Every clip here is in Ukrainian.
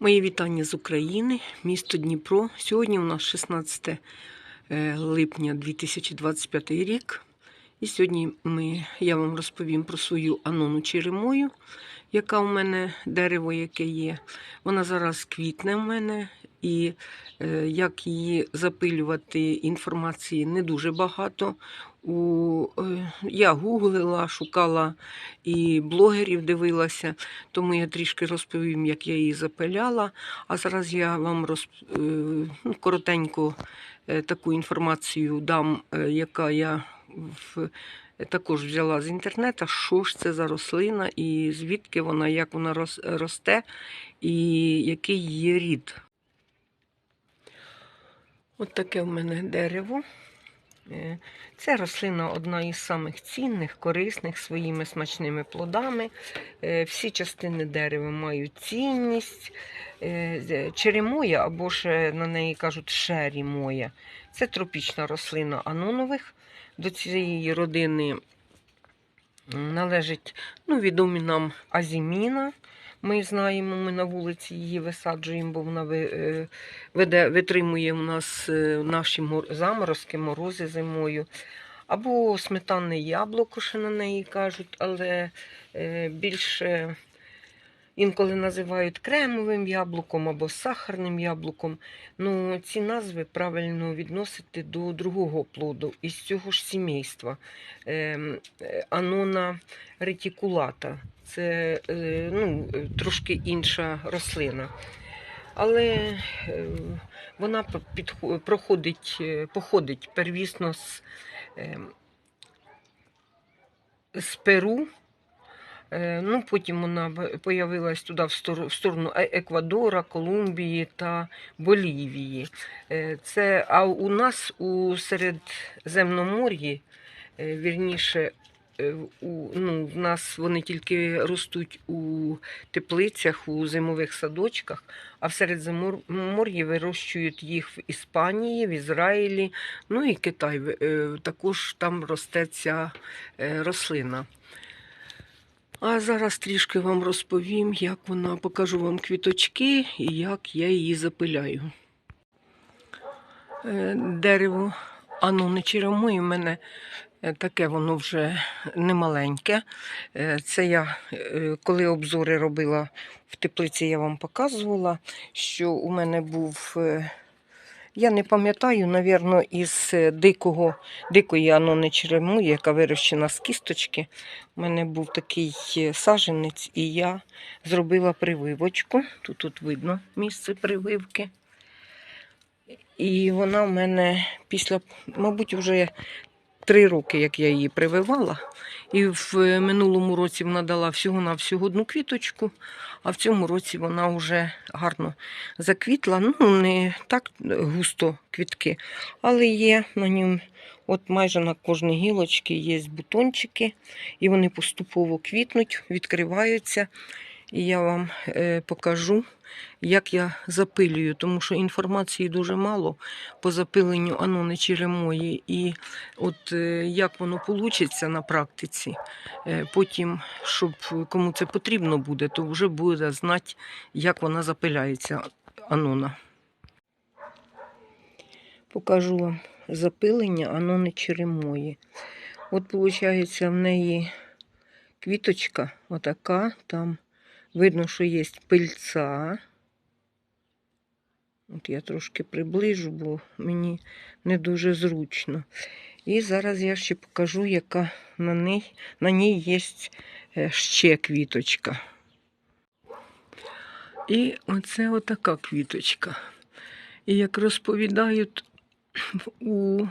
Мої вітання з України, місто Дніпро. Сьогодні у нас 16 е, липня 2025 рік. І сьогодні ми, я вам розповім про свою анону черемою, яка у мене дерево, яке є. Вона зараз квітне в мене, і е, як її запилювати, інформації не дуже багато. У, е, я гуглила, шукала і блогерів дивилася, тому я трішки розповім, як я її запиляла. А зараз я вам роз, е, ну, коротенько е, таку інформацію дам, яка я в, також взяла з інтернету, що ж це за рослина, і звідки вона, як вона рос- росте, і який її рід. От таке в мене дерево. Е, Це рослина одна із самих цінних, корисних своїми смачними плодами. Е, Всі частини дерева мають цінність. Е, Черемоя, або ж на неї кажуть шерімоя. Це тропічна рослина анонових. До цієї родини належить ну, відомі нам азіміна. Ми знаємо, ми на вулиці її висаджуємо, бо вона е, веде, витримує у нас е, наші мор- заморозки, морози зимою. Або сметанне яблуко, що на неї кажуть, але е, більше інколи називають кремовим яблуком або сахарним яблуком. Ну, ці назви правильно відносити до другого плоду із цього ж сімейства. Е, Анона ретикулата. Це е, ну, трошки інша рослина. Але е, вона проходить, е, походить первісно з, ем, з Перу. Е, Ну, потім вона появилась туди в сторону, Е- Еквадора, Колумбії та Болівії. Е, Це, а у нас у Середземномор'ї, вірніше, у, ну, в нас вони тільки ростуть у теплицях, у зимових садочках, а в Середземномор'ї вирощують їх в Іспанії, в Ізраїлі, ну і Китай. Також там росте ця рослина. А зараз трішки вам розповім, як вона покажу вам квіточки і як я її запиляю. Е, Дерево анони черемої в мене е, таке воно вже немаленьке. Е, Це я, коли обзори робила в теплиці, я вам показувала, що у мене був. Я не пам'ятаю, мабуть, із е, дикого, дикої анони черему, яка вирощена з кісточки. У мене був такий е, саженець, і я зробила прививочку. Тут, тут видно місце прививки. І вона в мене після, мабуть, вже три роки, як я її прививала. І в минулому році вона дала всього-навсього одну квіточку, а в цьому році вона вже гарно заквітла. Ну, не так густо квітки, але є на ньому, от майже на кожній гілочці є бутончики, і вони поступово квітнуть, відкриваються. І я вам е, покажу, як я запилюю, тому що інформації дуже мало по запиленню анони черемої. І от е, як воно вийде на практиці, е, потім, щоб кому це потрібно буде, то вже буде знати, як вона запиляється, анона. Покажу вам запилення анони черемої. От, виходить, в неї квіточка отака, там видно, що є пильця. От я трошки приближу, бо мені не дуже зручно. І зараз я ще покажу, яка на ній, на ній є е, ще квіточка. І оце отака квіточка. І як розповідають у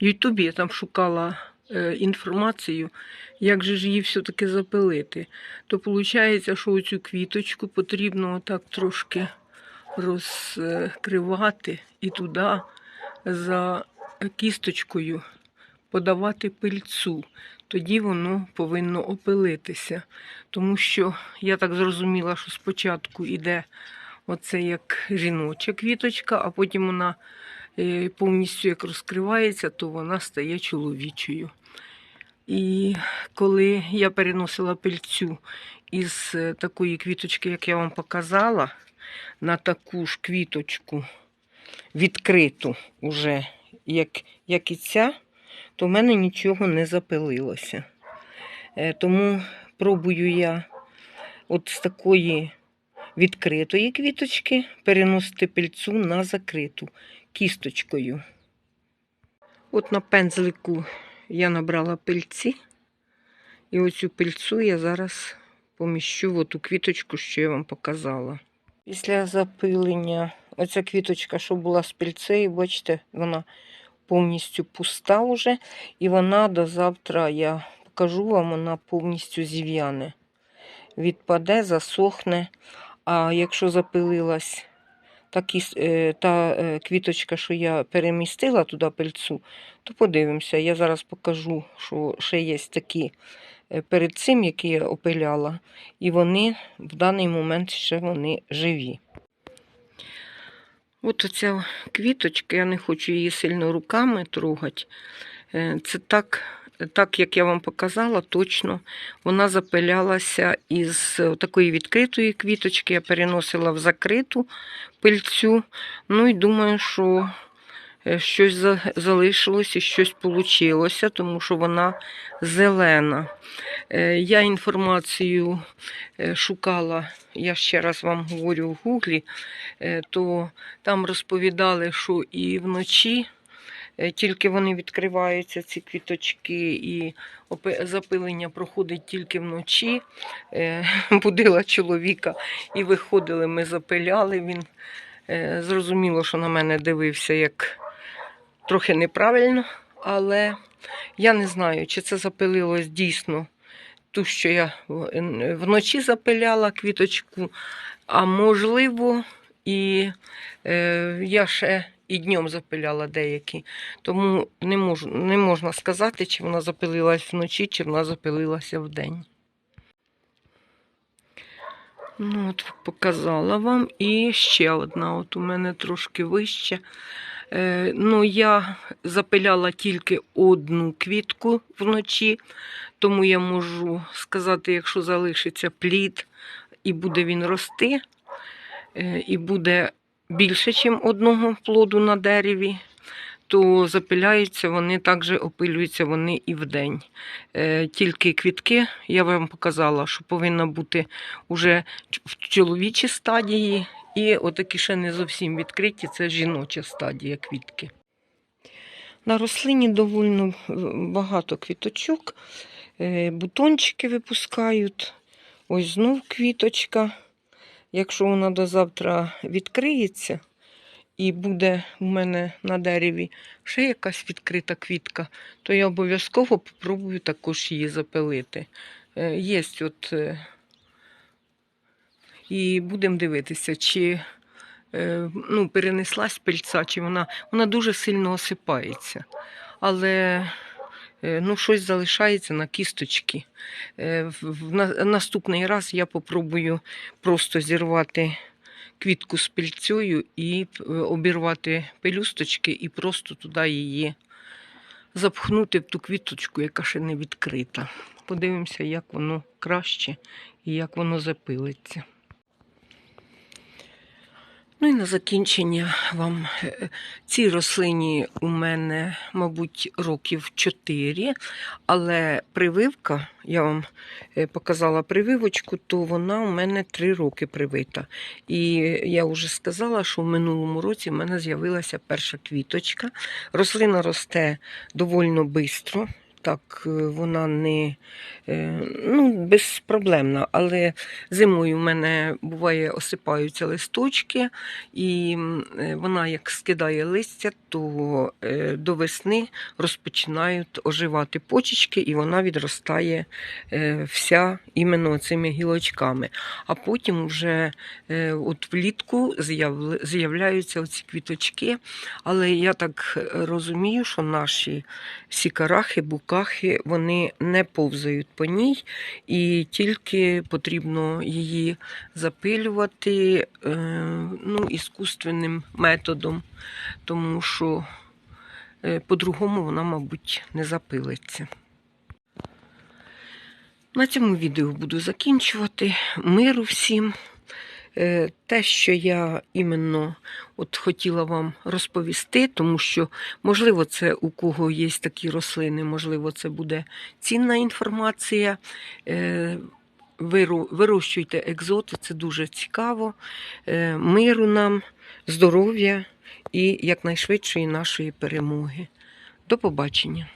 Ютубі, я там шукала інформацію, як же ж її все-таки запилити. То виходить, що оцю квіточку потрібно отак трошки розкривати і туди за кісточкою подавати пильцу. Тоді воно повинно опилитися. Тому що я так зрозуміла, що спочатку йде оце як жіноча квіточка, а потім вона е, повністю як розкривається, то вона стає чоловічою. І коли я переносила пильцю із е, такої квіточки, як я вам показала, на таку ж квіточку відкриту, уже, як, як і ця, то в мене нічого не запилилося. Е, Тому пробую я от з такої відкритої квіточки переносити пильцу на закриту кісточкою. От на пензлику я набрала пильці, і оцю пильцу я зараз поміщу в оту квіточку, що я вам показала. Після запилення, оця квіточка, що була з пильцею, бачите, вона повністю пуста вже, і вона до завтра, я покажу вам, вона повністю зів'яне. Відпаде, засохне. А якщо запилилась такі, е, та е, квіточка, що я перемістила туди пильцу, то подивимося. Я зараз покажу, що ще є такі е, перед цим, які я опиляла, і вони в даний момент ще вони живі. От оця квіточка, я не хочу її сильно руками трогати. Це так, так, як я вам показала, точно вона запилялася із такої відкритої квіточки. Я переносила в закриту пильцю. Ну і думаю, що е, щось за- залишилось і щось вийшло, тому що вона зелена. Е, Я інформацію е, шукала, я ще раз вам говорю в гуглі, е, то там розповідали, що і вночі е, тільки вони відкриваються, ці квіточки, і запилення проходить тільки вночі. Е, Будила чоловіка і виходили, ми запиляли. Він е, зрозуміло, що на мене дивився як трохи неправильно, але я не знаю, чи це запилилось дійсно ту, що я вночі запиляла квіточку, а можливо, і е, я ще і днем запиляла деякі. Тому не, можу, не можна сказати, чи вона запилилась вночі, чи вона запилилася вдень. Ну, от показала вам. І ще одна, от у мене трошки вище. Е, ну, я запиляла тільки одну квітку вночі, тому я можу сказати, якщо залишиться плід і буде він рости, е, і буде більше, ніж одного плоду на дереві, то запиляються вони також опилюються вони і вдень. Е, Тільки квітки, я вам показала, що повинна бути вже в чоловічій стадії, і отакі ще не зовсім відкриті, це жіноча стадія квітки. На рослині довольно е, багато квіточок, е, бутончики випускають. Ось знов квіточка. Якщо вона до завтра відкриється і буде у мене на дереві ще якась відкрита квітка, то я обов'язково попробую також її запилити. Е, Є от. е, І будемо дивитися, чи е, ну, перенеслась пильця, чи вона, вона дуже сильно осипається. Але ну, щось залишається на кісточки. Е, в- наступний раз я попробую просто зірвати квітку з пильцею і е, обірвати пелюсточки і просто туди її запхнути в ту квіточку, яка ще не відкрита. Подивимося, як воно краще і як воно запилиться. Ну і на закінчення вам е, цій рослині у мене, мабуть, років 4, але прививка, я вам е, показала прививочку, то вона у мене 3 роки привита. І я вже сказала, що в минулому році в мене з'явилася перша квіточка. Рослина росте доволі швидко. Так, е, вона не е, ну, безпроблемна, але зимою в мене буває осипаються листочки, і е, вона як скидає листя, то до весни розпочинають оживати почечки, і вона відростає вся іменно цими гілочками. А потім вже от влітку з'являються оці квіточки. Але я так розумію, що наші сікарахи, букахи, вони не повзають по ній, і тільки потрібно її запилювати е, ну, іскусственним методом, тому що е, по-другому вона, мабуть, не запилиться. На цьому відео буду закінчувати. Миру всім. Е, те, що я іменно от хотіла вам розповісти, тому що, можливо, це у кого є такі рослини, можливо, це буде цінна інформація. Е, Вирощуйте екзоти, це дуже цікаво. Е, Миру нам, здоров'я і якнайшвидшої нашої перемоги. До побачення.